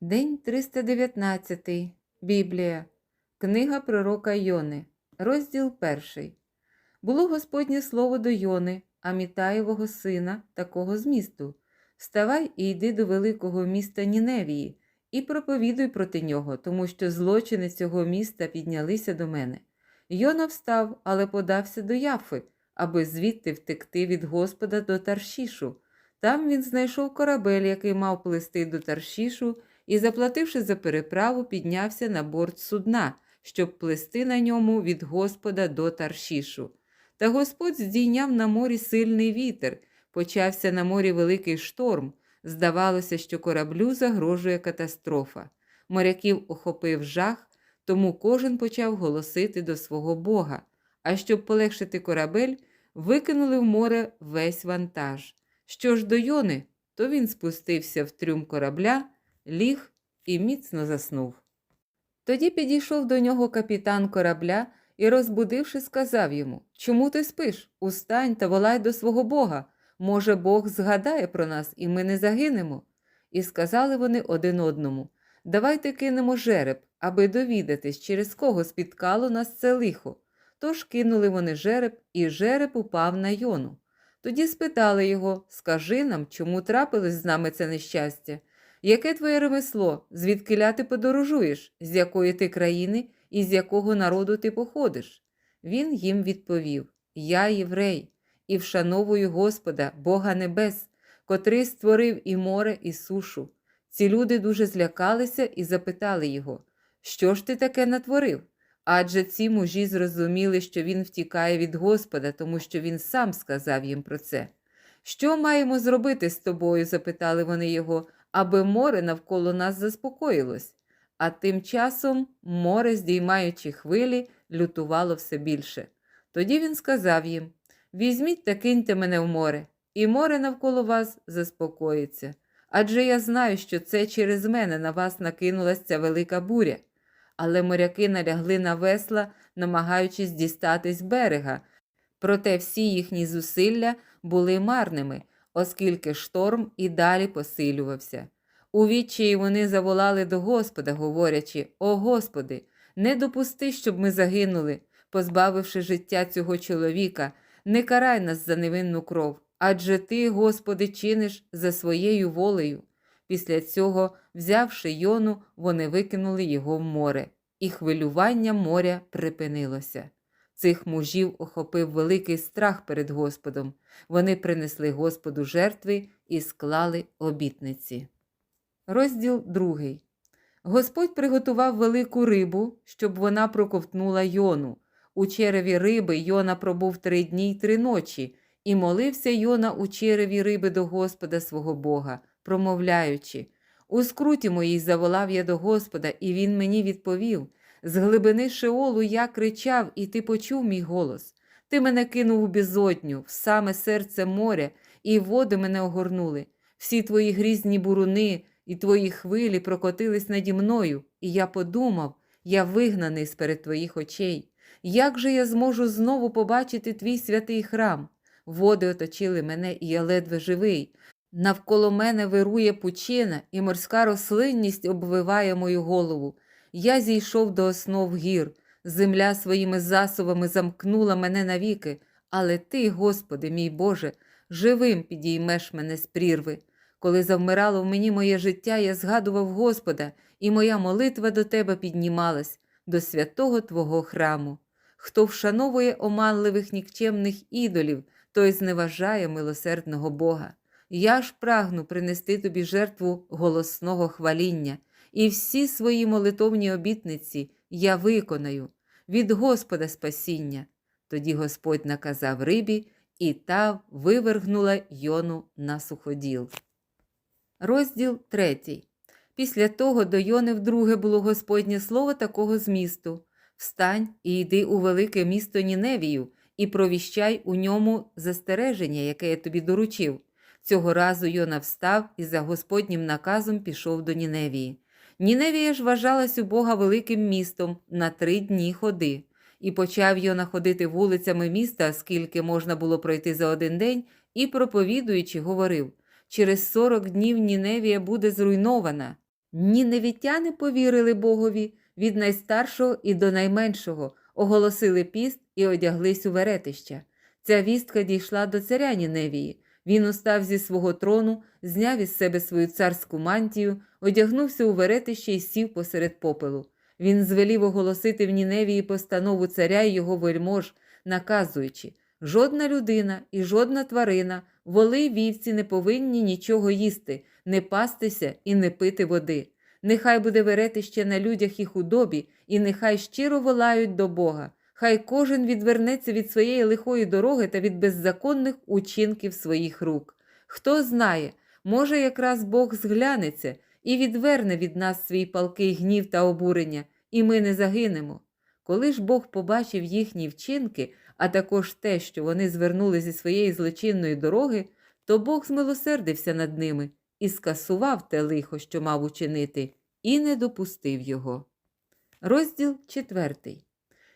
День 319. Біблія. Книга пророка Йони. Розділ 1. Було Господнє слово до Йони, Амітаєвого сина, такого змісту. Вставай і йди до великого міста Ніневії, і проповідуй проти нього, тому що злочини цього міста піднялися до мене. Йона встав, але подався до Яфи, аби звідти втекти від Господа до Таршішу. Там він знайшов корабель, який мав плисти до Таршішу, і, заплативши за переправу, піднявся на борт судна, щоб плисти на ньому від Господа до Таршішу. Та Господь здійняв на морі сильний вітер, почався на морі великий шторм. Здавалося, що кораблю загрожує катастрофа. Моряків охопив жах, тому кожен почав голосити до свого Бога. А щоб полегшити корабель, викинули в море весь вантаж. Що ж до Йони, то він спустився в трюм корабля, ліг і міцно заснув. Тоді підійшов до нього капітан корабля і, розбудивши, сказав йому Чому ти спиш? Устань та волай до свого Бога. Може, Бог згадає про нас, і ми не загинемо. І сказали вони один одному Давайте кинемо жереб, аби довідатись, через кого спіткало нас це лихо. Тож кинули вони жереб, і жереб упав на йону. Тоді спитали його Скажи нам, чому трапилось з нами це нещастя? Яке твоє ремесло, звідкиля ти подорожуєш, з якої ти країни і з якого народу ти походиш? Він їм відповів Я єврей, і вшановую Господа, Бога Небес, котрий створив і море, і сушу. Ці люди дуже злякалися і запитали його, Що ж ти таке натворив? Адже ці мужі зрозуміли, що він втікає від Господа, тому що він сам сказав їм про це. Що маємо зробити з тобою? запитали вони його, аби море навколо нас заспокоїлось. А тим часом море, здіймаючи хвилі, лютувало все більше. Тоді він сказав їм Візьміть та киньте мене в море, і море навколо вас заспокоїться. Адже я знаю, що це через мене на вас накинулася ця велика буря. Але моряки налягли на весла, намагаючись дістатись берега. Проте всі їхні зусилля були марними, оскільки шторм і далі посилювався. У відчаї вони заволали до Господа, говорячи: О Господи, не допусти, щоб ми загинули, позбавивши життя цього чоловіка, не карай нас за невинну кров, адже Ти, Господи, чиниш за своєю волею. Після цього, взявши йону, вони викинули його в море, і хвилювання моря припинилося. Цих мужів охопив великий страх перед Господом. Вони принесли Господу жертви і склали обітниці. Розділ другий. Господь приготував велику рибу, щоб вона проковтнула йону. У череві риби Йона пробув три дні й три ночі, і молився Йона у череві риби до Господа свого Бога, промовляючи У скруті моїй заволав я до Господа, і він мені відповів з глибини Шеолу я кричав, і ти почув мій голос. Ти мене кинув у безодню, в саме серце моря, і води мене огорнули. Всі твої грізні буруни і твої хвилі прокотились наді мною, і я подумав, я вигнаний сперед твоїх очей. Як же я зможу знову побачити твій святий храм? Води оточили мене, і я ледве живий. Навколо мене вирує пучина, і морська рослинність обвиває мою голову. Я зійшов до основ гір, земля своїми засобами замкнула мене навіки, але ти, Господи, мій Боже, живим підіймеш мене з прірви. Коли завмирало в мені моє життя, я згадував Господа, і моя молитва до Тебе піднімалась, до святого Твого храму. Хто вшановує оманливих нікчемних ідолів, той зневажає милосердного Бога. Я ж прагну принести тобі жертву голосного хваління, і всі свої молитовні обітниці я виконаю від Господа спасіння. Тоді Господь наказав рибі, і та вивергнула йону на суходіл. Розділ третій. Після того до Йони вдруге було Господнє слово такого змісту Встань і йди у велике місто Ніневію, і провіщай у ньому застереження, яке я тобі доручив. Цього разу Йона встав і за Господнім наказом пішов до Ніневії. Ніневія ж вважалась у Бога великим містом на три дні ходи, і почав Йона ходити вулицями міста, скільки можна було пройти за один день, і, проповідуючи, говорив через сорок днів Ніневія буде зруйнована. Ніневітяни повірили Богові від найстаршого і до найменшого, оголосили піст і одяглись у веретища. Ця вістка дійшла до царя Ніневії. Він устав зі свого трону, зняв із себе свою царську мантію, одягнувся у веретище і сів посеред попелу. Він звелів оголосити в Ніневії постанову царя і його вельмож, наказуючи жодна людина і жодна тварина, воли й вівці не повинні нічого їсти, не пастися і не пити води. Нехай буде веретище на людях і худобі, і нехай щиро волають до Бога. Хай кожен відвернеться від своєї лихої дороги та від беззаконних учинків своїх рук. Хто знає, може, якраз Бог зглянеться і відверне від нас свій палкий гнів та обурення, і ми не загинемо. Коли ж Бог побачив їхні вчинки, а також те, що вони звернули зі своєї злочинної дороги, то Бог змилосердився над ними і скасував те лихо, що мав учинити, і не допустив його. Розділ четвертий.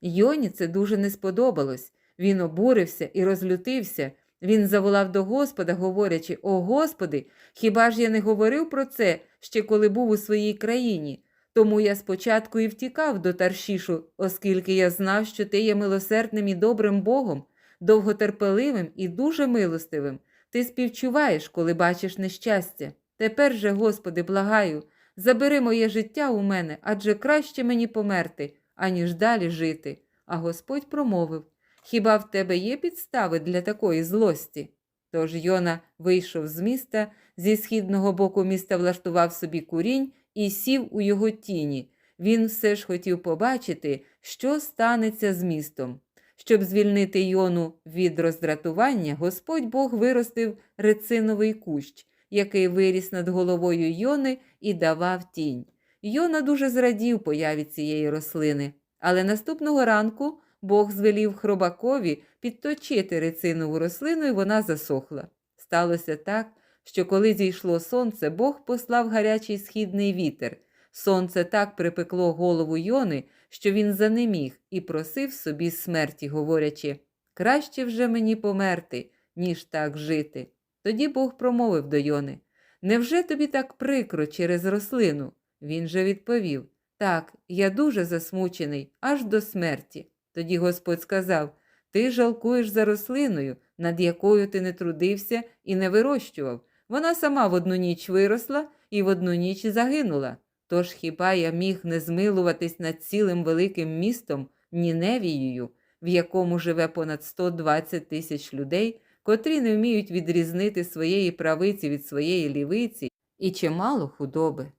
Йоні це дуже не сподобалось. Він обурився і розлютився. Він заволав до Господа, говорячи: О Господи, хіба ж я не говорив про це ще коли був у своїй країні? Тому я спочатку і втікав до Таршішу, оскільки я знав, що ти є милосердним і добрим Богом, довготерпеливим і дуже милостивим. Ти співчуваєш, коли бачиш нещастя. Тепер же, Господи, благаю, забери моє життя у мене, адже краще мені померти, аніж далі жити. А Господь промовив Хіба в тебе є підстави для такої злості? Тож Йона вийшов з міста, зі східного боку міста влаштував собі курінь і сів у його тіні. Він все ж хотів побачити, що станеться з містом. Щоб звільнити Йону від роздратування, Господь Бог виростив рециновий кущ, який виріс над головою Йони і давав тінь. Йона дуже зрадів появі цієї рослини, але наступного ранку Бог звелів хробакові підточити рецинову рослину, і вона засохла. Сталося так, що коли зійшло сонце, Бог послав гарячий східний вітер. Сонце так припекло голову Йони, що він занеміг і просив собі смерті, говорячи краще вже мені померти, ніж так жити. Тоді Бог промовив до Йони Невже тобі так прикро через рослину? Він же відповів Так, я дуже засмучений, аж до смерті. Тоді Господь сказав Ти жалкуєш за рослиною, над якою ти не трудився і не вирощував. Вона сама в одну ніч виросла і в одну ніч загинула. Тож хіба я міг не змилуватись над цілим великим містом Ніневією, в якому живе понад 120 тисяч людей, котрі не вміють відрізнити своєї правиці від своєї лівиці і чимало худоби.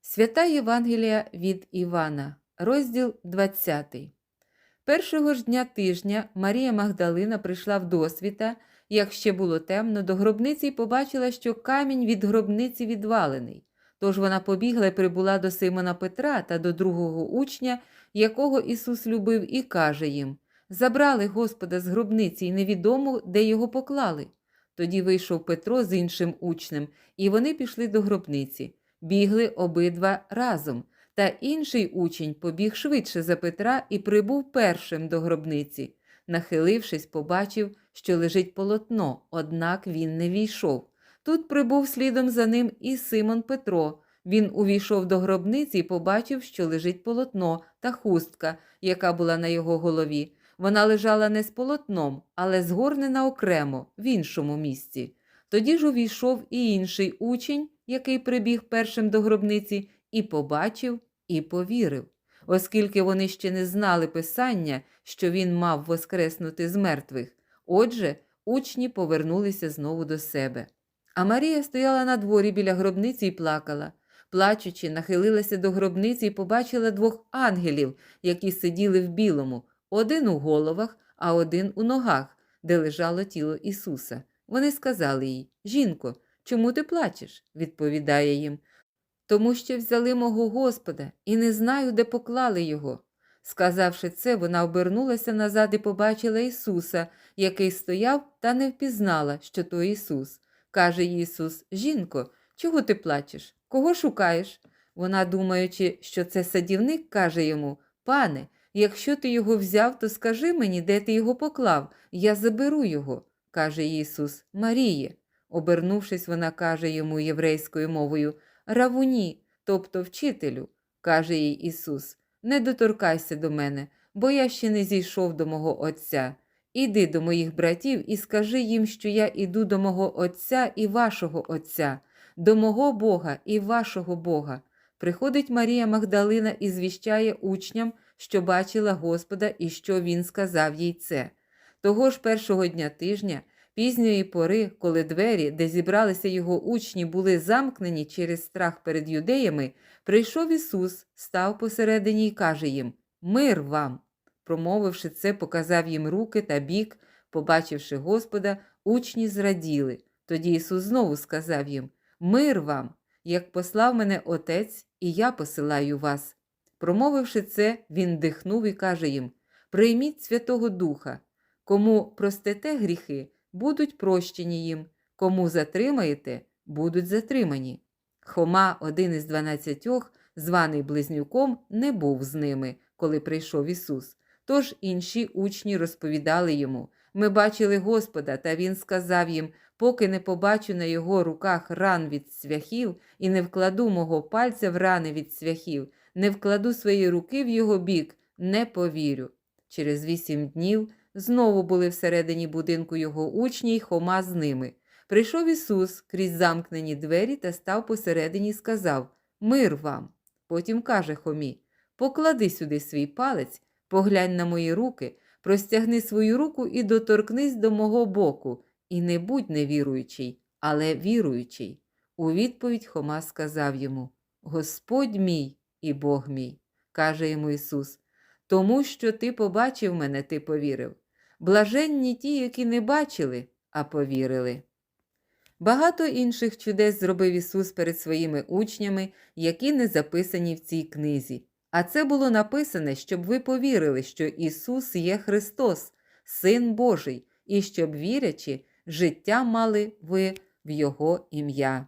Свята Євангелія від Івана, розділ 20. Першого ж дня тижня Марія Магдалина прийшла в досвіта, як ще було темно, до гробниці і побачила, що камінь від гробниці відвалений. Тож вона побігла і прибула до Симона Петра та до другого учня, якого Ісус любив, і каже їм Забрали Господа з гробниці, і невідомо, де його поклали. Тоді вийшов Петро з іншим учнем, і вони пішли до гробниці. Бігли обидва разом. Та інший учень побіг швидше за Петра і прибув першим до гробниці. Нахилившись, побачив, що лежить полотно, однак він не війшов. Тут прибув слідом за ним і Симон Петро. Він увійшов до гробниці і побачив, що лежить полотно та хустка, яка була на його голові. Вона лежала не з полотном, але згорнена окремо в іншому місці. Тоді ж увійшов і інший учень, який прибіг першим до гробниці, і побачив, і повірив, оскільки вони ще не знали писання, що він мав воскреснути з мертвих. Отже, учні повернулися знову до себе. А Марія стояла на дворі біля гробниці і плакала. Плачучи, нахилилася до гробниці і побачила двох ангелів, які сиділи в білому, один у головах, а один у ногах, де лежало тіло Ісуса. Вони сказали їй Жінко, чому ти плачеш? відповідає їм. Тому що взяли мого Господа і не знаю, де поклали його. Сказавши це, вона обернулася назад і побачила Ісуса, який стояв та не впізнала, що то Ісус. Каже Ісус: Жінко, чого ти плачеш? Кого шукаєш? Вона, думаючи, що це садівник, каже йому: Пане, якщо ти його взяв, то скажи мені, де ти його поклав, я заберу його. каже Ісус, Маріє. Обернувшись, вона каже йому єврейською мовою Равуні, тобто вчителю, каже їй Ісус, не доторкайся до мене, бо я ще не зійшов до мого Отця. Іди до моїх братів і скажи їм, що я іду до мого Отця і вашого Отця, до мого Бога і вашого Бога. Приходить Марія Магдалина і звіщає учням, що бачила Господа і що Він сказав їй це. Того ж першого дня тижня, пізньої пори, коли двері, де зібралися його учні, були замкнені через страх перед юдеями, прийшов Ісус, став посередині і каже їм: Мир вам! Промовивши це, показав їм руки та бік, побачивши Господа, учні зраділи. Тоді Ісус знову сказав їм: Мир вам! Як послав мене Отець, і я посилаю вас. Промовивши це, він дихнув і каже їм: Прийміть Святого Духа, кому простите гріхи, будуть прощені їм, кому затримаєте, будуть затримані. Хома, один із дванадцятьох, званий близнюком, не був з ними, коли прийшов Ісус. Тож інші учні розповідали йому: Ми бачили Господа, та Він сказав їм: поки не побачу на його руках ран від цвяхів, і не вкладу мого пальця в рани від цвяхів, не вкладу свої руки в його бік, не повірю. Через вісім днів знову були всередині будинку його учні й Хома з ними. Прийшов Ісус крізь замкнені двері та став посередині і сказав Мир вам. Потім каже Хомі: Поклади сюди свій палець, поглянь на мої руки, простягни свою руку і доторкнись до мого боку, і не будь невіруючий, але віруючий. У відповідь Хома сказав йому: Господь мій і Бог мій, каже йому Ісус, тому що ти побачив мене, ти повірив. Блаженні ті, які не бачили, а повірили. Багато інших чудес зробив Ісус перед своїми учнями, які не записані в цій книзі. А це було написане, щоб ви повірили, що Ісус є Христос, Син Божий, і щоб, вірячи, життя мали ви в Його ім'я.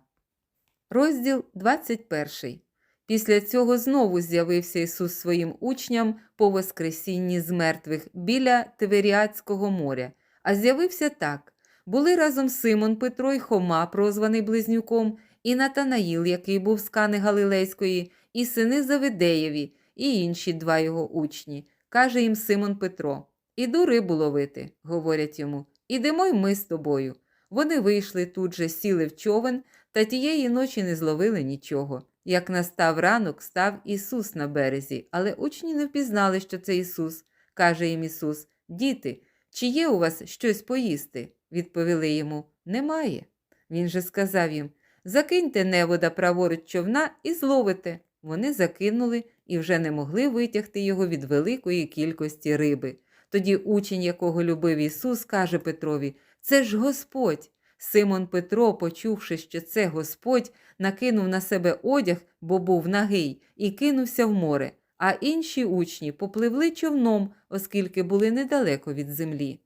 Розділ 21. Після цього знову з'явився Ісус своїм учням по Воскресінні з мертвих біля Тиверіатського моря, а з'явився так. Були разом Симон Петро й Хома, прозваний Близнюком, і Натанаїл, який був з Кани Галилейської, і сини Завидеєві, і інші два його учні. Каже їм Симон Петро: Іду рибу ловити, говорять йому, ідемо й ми з тобою. Вони вийшли тут же, сіли в човен, та тієї ночі не зловили нічого. Як настав ранок, став Ісус на березі, але учні не впізнали, що це Ісус. Каже їм Ісус: Діти, чи є у вас щось поїсти? Відповіли йому Немає. Він же сказав їм Закиньте невода праворуч човна і зловите. Вони закинули і вже не могли витягти його від великої кількості риби. Тоді учень, якого любив Ісус, каже Петрові: Це ж Господь. Симон Петро, почувши, що це Господь, накинув на себе одяг, бо був нагий, і кинувся в море, а інші учні попливли човном, оскільки були недалеко від землі.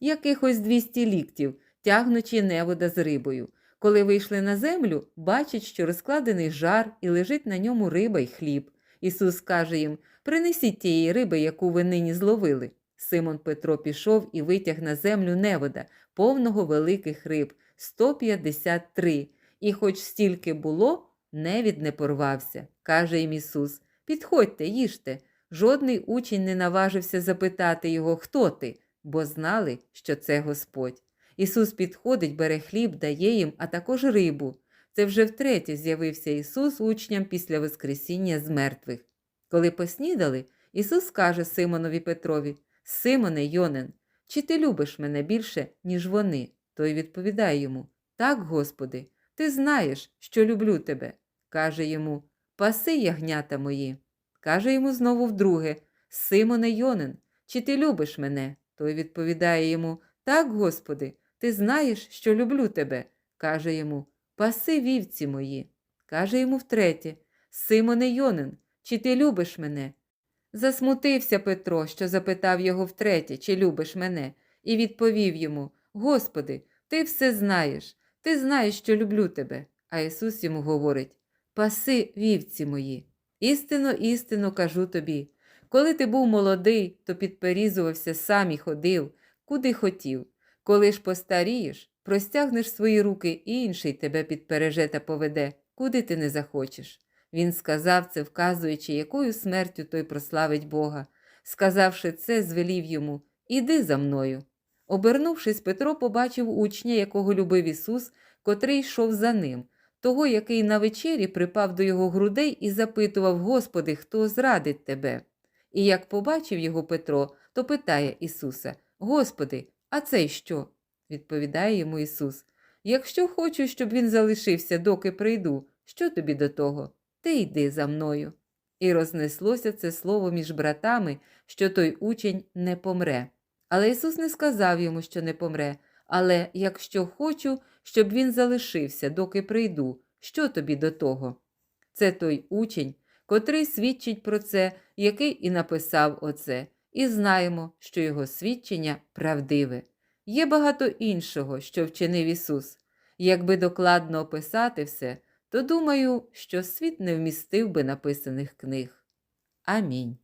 Якихось 200 ліктів, тягнучи невода з рибою. Коли вийшли на землю, бачать, що розкладений жар і лежить на ньому риба й хліб. Ісус каже їм: Принесіть тієї риби, яку ви нині зловили. Симон Петро пішов і витяг на землю невода, повного великих риб 153. І, хоч стільки було, невід не порвався. Каже їм Ісус: Підходьте, їжте. Жодний учень не наважився запитати його, хто ти, бо знали, що це Господь. Ісус підходить, бере хліб, дає їм, а також рибу. Це вже втретє з'явився Ісус учням після Воскресіння з мертвих. Коли поснідали, Ісус каже Симонові Петрові: Симоне Йонен, чи ти любиш мене більше, ніж вони? Той відповідає йому: Так, Господи, ти знаєш, що люблю тебе. Каже йому: Паси ягнята мої. Каже йому знову вдруге: Симоне Йонен, чи ти любиш мене? Той відповідає йому: Так, Господи, ти знаєш, що люблю тебе. Каже йому: Паси вівці мої. Каже йому втретє: Симоне Йонен, чи ти любиш мене? Засмутився Петро, що запитав його втретє, чи любиш мене, і відповів йому: Господи, ти все знаєш, ти знаєш, що люблю тебе. А Ісус йому говорить: Паси вівці мої. Істинно, істинно кажу тобі. Коли ти був молодий, то підперізувався сам і ходив, куди хотів. Коли ж постарієш, простягнеш свої руки, і інший тебе підпереже та поведе, куди ти не захочеш. Він сказав це, вказуючи, якою смертю той прославить Бога. Сказавши це, звелів йому Іди за мною. Обернувшись, Петро побачив учня, якого любив Ісус, котрий йшов за ним, того, який на вечері припав до його грудей і запитував Господи, хто зрадить тебе? І як побачив його Петро, то питає Ісуса: Господи, а цей що? Відповідає йому Ісус: Якщо хочу, щоб він залишився, доки прийду, що тобі до того? Ти йди за мною. І рознеслося це слово між братами, що той учень не помре. Але Ісус не сказав йому, що не помре, але якщо хочу, щоб він залишився, доки прийду, що тобі до того? Це той учень, котрий свідчить про це, який і написав оце, і знаємо, що його свідчення правдиве. Є багато іншого, що вчинив Ісус. Якби докладно описати все, то думаю, що світ не вмістив би написаних книг. Амінь.